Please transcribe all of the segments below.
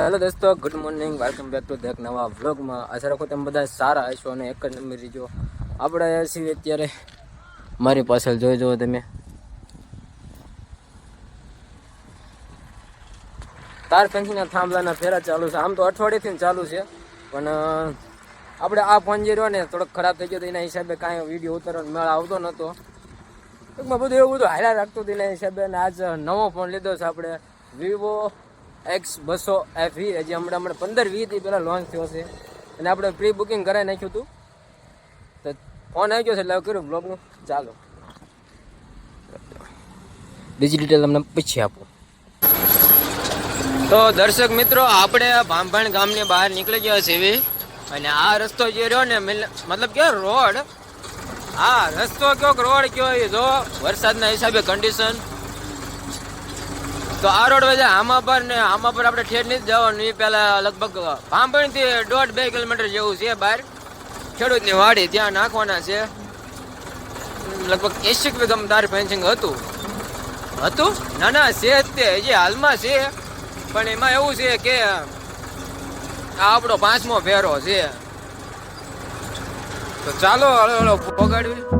Hello દોસ્તો good morning welcome back to એક નવા વ્લોગમાં આશા રાખો તમે બધા સારા હશો અને એક જ નંબર જો આપણે છીએ અત્યારે મારી પાછળ જોઈ જુઓ તમે. તાર ફેન્સીના થાંભલાના ફેરા ચાલુ છે. આમ તો અઠવાડિયેથી ચાલુ છે. પણ આપણે આ ફોન જે રહ્યો ને, થોડોક ખરાબ થઈ ગયો તો એના હિસાબે કાંઈ વીડિયો ઉતારવાનો મેળ આવતો નહોતો ટૂંકમાં બધું એવું બધું હાલ્યા રાખતું હતું એના હિસાબે. અને આજ નવો ફોન લીધો છે આપણે. વિવો એક્સ બસો એફ વી હજી હમણાં હમણાં પંદર વીસ પહેલાં લોન્ચ થયો છે. અને આપણે પ્રી બુકિંગ કરાવી નાખ્યું હતું. તો ફોન આવી ગયો છે એટલે કર્યું બ્લોગનું ચાલો. બીજી ડિટેલ તમને પછી આપું. તો દર્શક મિત્રો, આપણે ભાંભણ ગામની બહાર નીકળી ગયા છીએ અને આ રસ્તો જે રહ્યો ને મતલબ કે રોડ હા રસ્તો કયો રોડ કયો એ જો વરસાદના હિસાબે કન્ડિશન તો આ રોડ વચ્ચે આમાં પર ને આમાં પર આપણે ઠેર નથી જવાનું. એ પહેલાં લગભગ ભાંભણથી દોઢ બે કિલોમીટર જેવું છે બહાર. ખેડૂતની વાડી ત્યાં નાખવાના છે. લગભગ એસી વીઘમ તાર ફેન્સિંગ હતું. હતું? ના ના, છે તે. હજી હાલમાં છે. પણ એમાં એવું છે કે આ આપણો પાંચમો ફેરો છે. તો ચાલો હળો હળો પગાડવી.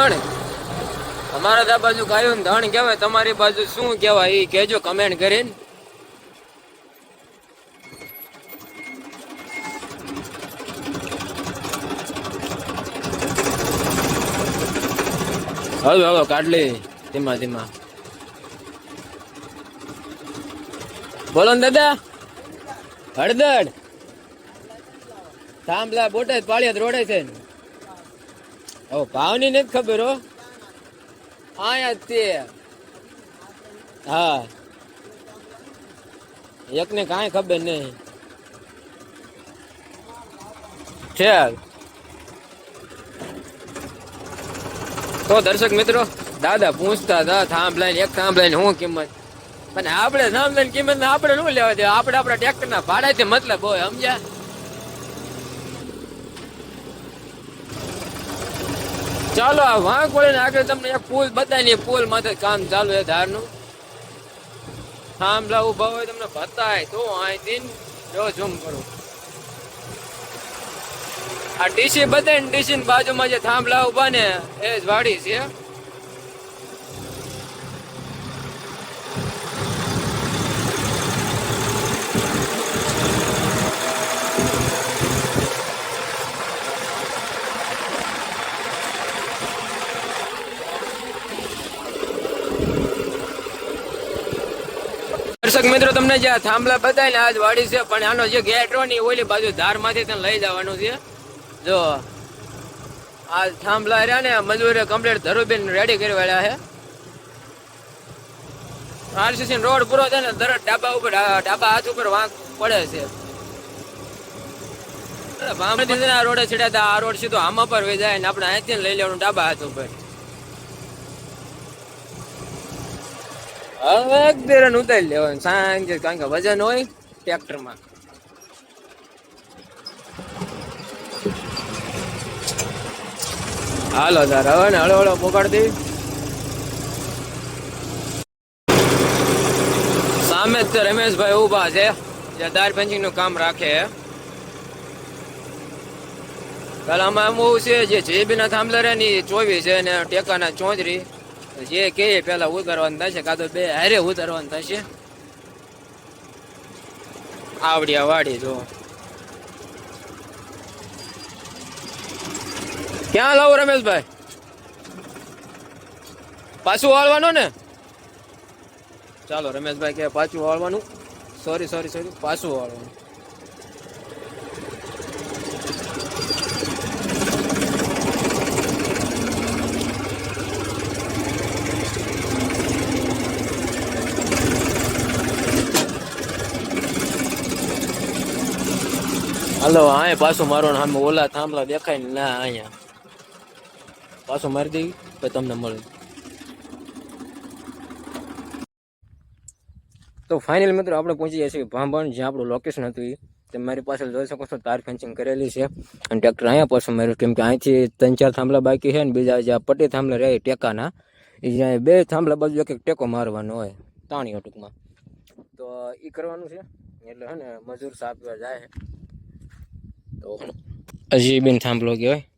ધણ? અમારા ત્યાં બાજુ ગાયોનું ધણ કહેવાય, તમારી બાજુ શું કહેવાય એ કહેજો કમેન્ટ કરીને. હવે હળો કાઢલી ધીમા ધીમા. બોલો ને દાદા, હળદર. થાંભલા બોટાદ પાળિયાદ રોડે છે ઓ, ભાવની નથી ખબર, હો. આયા તે. હા. એકને કાંઈ ખબર નહીં. છે તો દર્શક મિત્રો, દાદા પૂછતા હતા થાંભ લઈને એક થાંભ લઈને શું કિંમત? પણ આપણે થાંભ લઈને કિંમત આપણે શું લેવા દે આપણે આપણા ટેક્ટર ના ભાડાથી મતલબ હોય, સમજ્યા? ચાલો, આ વાંક વળીને આગળ તમને એક પુલ બતાવી પુલ માથે કામ ચાલુ છે ધારનું. થાંભલા ઊભા હોય તમને બતાય તો અહીંથી જો ઝૂમ કરું. આ ડીસી બતાવીને ડીસી ની બાજુમાં જે થાંભલા ઊભા ને, એ જ વાડી છે. દર્શક મિત્રો, તમને જે થાંભલા બતાવીને આજ વાડી છે, પણ આનો જે ગેટ હોય ને ઓલી બાજુ ધારમાંથી તને લઈ જવાનું છે. જો, આ થાંભલા રહ્યા ને મજૂરે કમ્પ્લીટ ધરુબેન રેડી કરી વાળ્યા છે. આરસીસી રોડ પૂરો છે ને, તરત ડાબા ઉપર ડાબા હાથ ઉપર વાંક પડે છે. ભામણી આ રોડે છેડ્યા હતા આ રોડ સીધો આમાં પર વેચાય ને આપણે અહીંથી લઈ લેવાનું ડાબા હાથ ઉપર. હવે એક બે ઉતારી લેવાનું સાંજે કારણ કે વજન હોય ટ્રેક્ટરમાં. હાલો તાર, હવે ને હળો હળો પોગાડતી સામે જ રમેશભાઈ ઊભા છે, જે દાર પેન્ચિંગનું કામ રાખે પેલા આમાં એવું છે જે જેબીના થાંભલા રે ની ચોવીસ છે ને ટેકાના ચોત્રીસ જે કે પેલા ઉતારવાનું થશે, કાં તો બે હારે ઉતારવાનું થશે. આવડિયા વાડી જો. ક્યાં લાવો રમેશભાઈ? પાછું વાળવાનું ને? ચાલો રમેશભાઈ કે પાછું વાળવાનું સોરી સોરી સોરી પાછું વાળવાનું હાલો હા પાછું મારો સામે ઓલા થાંભલા દેખાય ને ના અહીંયા. પાછું મારી દઈ તો તમને મળે. તો ફાઇનલ મિત્રો આપણે પહોંચી જઈએ છીએ ભાંભણ, જ્યાં આપણું લોકેશન હતું એ તમે મારી પાસે જોઈ શકો છો તાર ફેન્સિંગ કરેલી છે. અને ટ્રેક્ટર અહીંયા પાછું માર્યું, કેમ કે અહીંથી ત્રણ ચાર થાંભલા બાકી છે ને, બીજા જ્યાં પટ્ટી થાંભલા રહે ટેકાના. એ જ્યાં બે થાંભલા બાજુ એક એક ટેકો મારવાનો હોય, તાણીઓ ટૂંકમાં. તો એ કરવાનું છે, એટલે હે ને, મજૂર સાફ જાય હજી બેન થાંભલો કહેવાય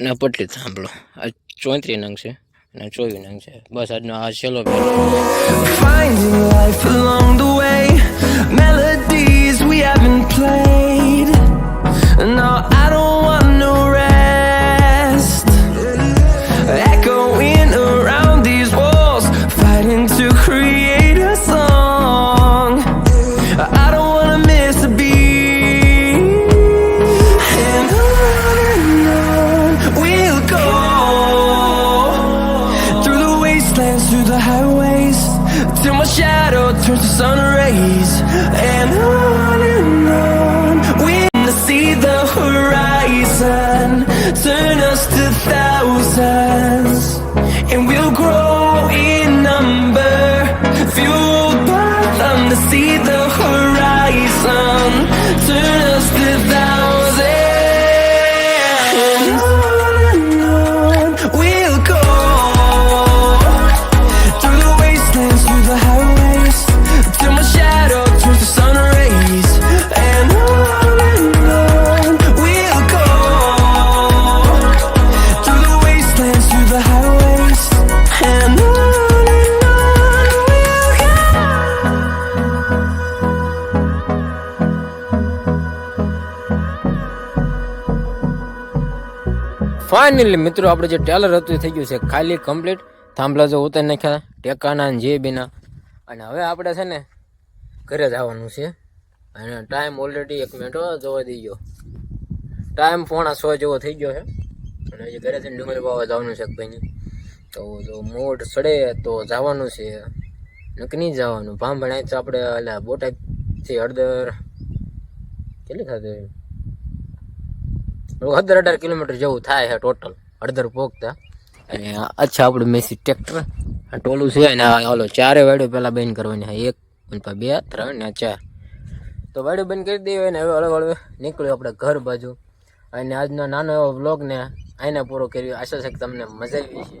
ને, પટલી થાંભલો. આ ચોત્રી નંગ છે અને ચોવીસ નંગ છે. બસ આજનો આ છેલ્લો ફાઇનલી મિત્રો, આપણે જે ટેલર હતું એ થઈ ગયું છે. ખાલી કમ્પ્લીટ થાંભલા જો ઉતારી નાખ્યા, ટેકાના જે બીના અને હવે આપણે છે ને, ઘરે જવાનું છે. અને ટાઈમ ઓલરેડી એક મિનિટ જોવા દઈ ગયો. ટાઈમ પોણા સો જેવો થઈ ગયો છે. અને હજી ઘરેથી ડુંગળી વાવવા જવાનું છે ભાઈની. તો જો મોઢ સડે તો જવાનું છે. નક્કી નહીં જવાનું. ભાંભણાય તો આપણે એટલે બોટાદથી હળદર. કેટલી થતી અઢાર અઢાર કિલોમીટર જેવું થાય છે ટોટલ અડધર પોગતા અને અચ્છા, આપણું મેસી ટ્રેક્ટર ટોલું છે ને ઓલો ચારે વાડો પહેલાં બંધ કરવાની હા એક બે, ત્રણ, ને ચાર. તો વાડો બંધ કરી દઈએ ને, હવે હળવે હળવે, નીકળ્યું આપણે ઘર બાજુ. અને આજનો નાનો એવો વ્લોગ ને આઈને પૂરો કર્યો. આશા છે કે તમને મજા આવી છે